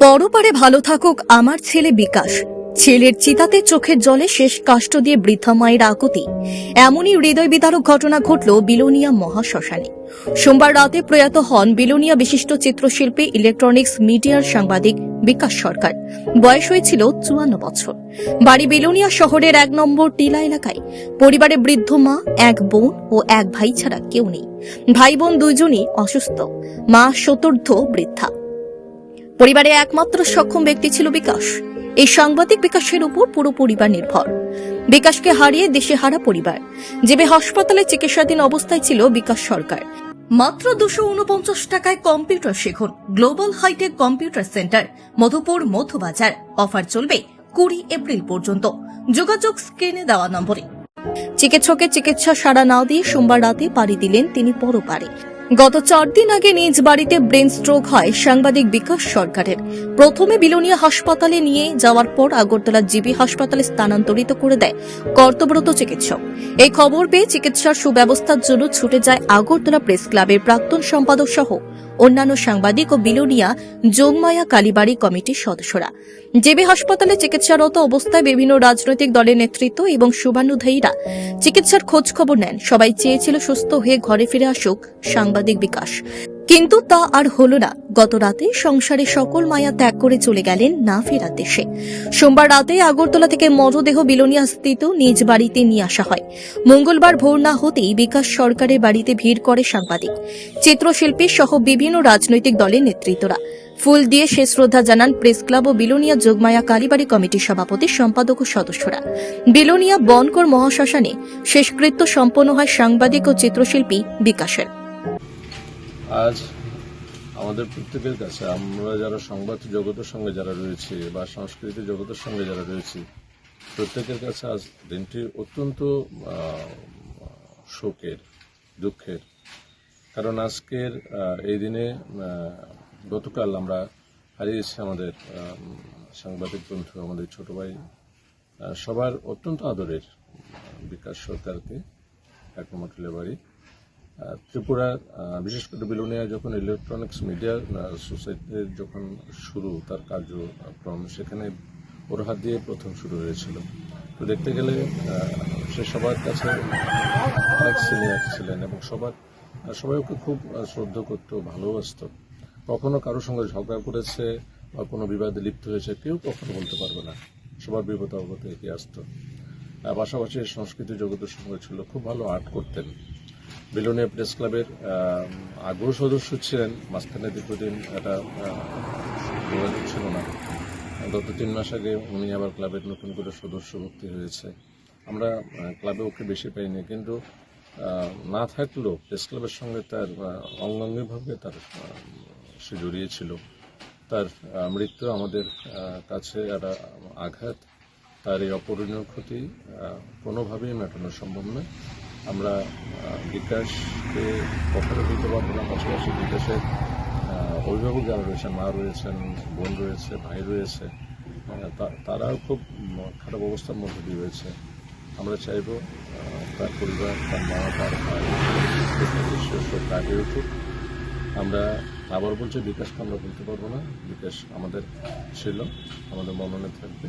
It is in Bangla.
পরপারে ভালো থাকুক আমার ছেলে বিকাশ। ছেলের চিতাতে চোখের জলে শেষ কাষ্ট দিয়ে বৃদ্ধা মায়ের আকুতি। এমনই হৃদয় বিদারক ঘটনা ঘটল বিলোনিয়া মহাশ্মশানে। সোমবার রাতে প্রয়াত হন বিলোনিয়া বিশিষ্ট চিত্রশিল্পী, ইলেকট্রনিক্স মিডিয়ার সাংবাদিক বিকাশ সরকার। বয়স হয়েছিল চুয়ান্ন বছর। বাড়ি বিলোনিয়া শহরের এক নম্বর টিলা এলাকায়। পরিবারে বৃদ্ধ মা, এক বোন ও এক ভাই ছাড়া কেউ নেই। ভাই বোন দুজনই অসুস্থ। মা চতুর্থ বৃদ্ধা। পরিবারে একমাত্র সক্ষম ব্যক্তি ছিল বিকাশ। এই সাংবাদিক বিকাশের উপর পুরো পরিবার নির্ভর। বিকাশকে হারিয়ে দেশে হারা পরিবার, যেবে হাসপাতালে চিকিৎসাধীন অবস্থায় ছিল বিকাশ সরকার। মাত্র দুশো উনপঞ্চাশ টাকায় কম্পিউটার শিখুন, global hitech computer center, Madhupur Madhubazar offer চলবে কুড়ি এপ্রিল পর্যন্ত। যোগাযোগ স্ক্রিনে দেওয়া নম্বরে। চিকিৎসকের চিকিৎসা সাড়া না দিয়ে সোমবার রাতে পাড়ি দিলেন তিনি পরপারে। গত চার দিন আগে নিজ বাড়িতে ব্রেন স্ট্রোক হয় সাংবাদিক বিকাশ সরকারের। প্রথমে বিলোনিয়া হাসপাতালে নিয়ে যাওয়ার পর আগরতলা জিবি হাসপাতালে স্থানান্তরিত করে দেয় কর্তব্যরত চিকিৎসক। এই খবর পেয়ে চিকিৎসার সুব্যবস্থার জন্য ছুটে যায় আগরতলা প্রেস ক্লাবের প্রাক্তন সম্পাদক সহ অন্যান্য সাংবাদিক ও বিলোনিয়া যোগমায়া কালীবাড়ি কমিটির সদস্যরা। জেবি হাসপাতালে চিকিৎসারত অবস্থায় বিভিন্ন রাজনৈতিক দলের নেতৃত্ব এবং শুভানুধায়ীরা চিকিৎসার খোঁজ খবর নেন। সবাই চেয়েছিল সুস্থ হয়ে ঘরে ফিরে আসুক সাংবাদিক বিকাশ। কিন্তু তা আর হল না। গত রাতে সংসারে সকল মায়া ত্যাগ করে চলে গেলেন না ফেরার দেশে। সোমবার রাতে আগরতলা থেকে মরদেহ বিলোনিয়া স্থিত নিজ বাড়িতে নিয়ে আসা হয়। মঙ্গলবার ভোর না হতেই বিকাশ সরকারের বাড়িতে ভিড় করে সাংবাদিক। চিত্রশিল্পী সহ বিভিন্ন রাজনৈতিক দলের নেতৃত্বরা। ফুল দিয়ে শেষ শ্রদ্ধা জানান প্রেস ক্লাব ও বিলোনিয়া যোগমায়া কালীবাড়ি কমিটির সভাপতি, সম্পাদক ও সদস্যরা। বিলোনিয়া বনকর মহাশ্মশানে শেষকৃত্য সম্পন্ন হয় সাংবাদিক ও চিত্রশিল্পী বিকাশের। আজ আমাদের প্রত্যেকের কাছে আমরা যারা সংবাদ জগতের সঙ্গে যারা রয়েছে বা সংস্কৃতি জগতের সঙ্গে যারা রয়েছে, প্রত্যেকের কাছে আজ দিনটি অত্যন্ত শোকের, দুঃখের। কারণ আজকের এই দিনে গতকাল আমরা হারিয়েছি আমাদের সাংবাদিক বন্ধু, আমাদের ছোট ভাই সবার অত্যন্ত আদরের বিকাশ সরকারকে এক নম্বর বাড়ি ত্রিপুরা বিশেষ করে বিলোনিয়া যখন ইলেকট্রনিক্স মিডিয়া সোসাইটির যখন শুরু, তার কার্যক্রম, সেখানে ওর হাত দিয়ে প্রথম শুরু হয়েছিল। তো দেখতে গেলে সে সবার কাছে অনেক সিনিয়র ছিলেন এবং সবার সবাই ওকে খুব শ্রদ্ধা করতো, ভালোবাসতো। কখনো কারোর সঙ্গে ঝগড়া করেছে বা কোনো বিবাদে লিপ্ত হয়েছে, কেউ কখনো বলতে পারবে না। সবার বিপদ অবগত এগিয়ে আসতো। পাশাপাশি সংস্কৃতি জগতের সঙ্গে ছিল, খুব ভালো আর্ট করতেন। বিলোনিয়া প্রেস ক্লাবের আগ্রহ সদস্য ছিলেন মাঝখানে দীর্ঘদিন একটা যোগাযোগ ছিল না। গত তিন মাস আগে উনি আবার ক্লাবের নতুন করে সদস্য ভর্তি হয়েছে। আমরা ক্লাবে ওকে বেশি পাইনি, কিন্তু না থাকলেও প্রেস ক্লাবের সঙ্গে তার অঙ্গাঙ্গিভাবে তার সে জড়িয়েছিল তার মৃত্যু আমাদের কাছে একটা আঘাত তার এই অপূরণীয় ক্ষতি কোনোভাবেই মেটানো সম্ভব নয়। আমরা বিকাশকে কখনো দিতে পারব না পাশাপাশি বিকাশের অভিভাবক যারা রয়েছেন, মা রয়েছেন, বোন রয়েছে, ভাই রয়েছে তারাও খুব খারাপ অবস্থার মধ্যে দিয়ে রয়েছে। আমরা চাইব তার পরিবার, তার মা, তার ভাই উঠুক। আমরা আবার বলছি, বিকাশকে আমরা বলতে পারব না। বিকাশ আমাদের ছিল, আমাদের মননে থাকবে।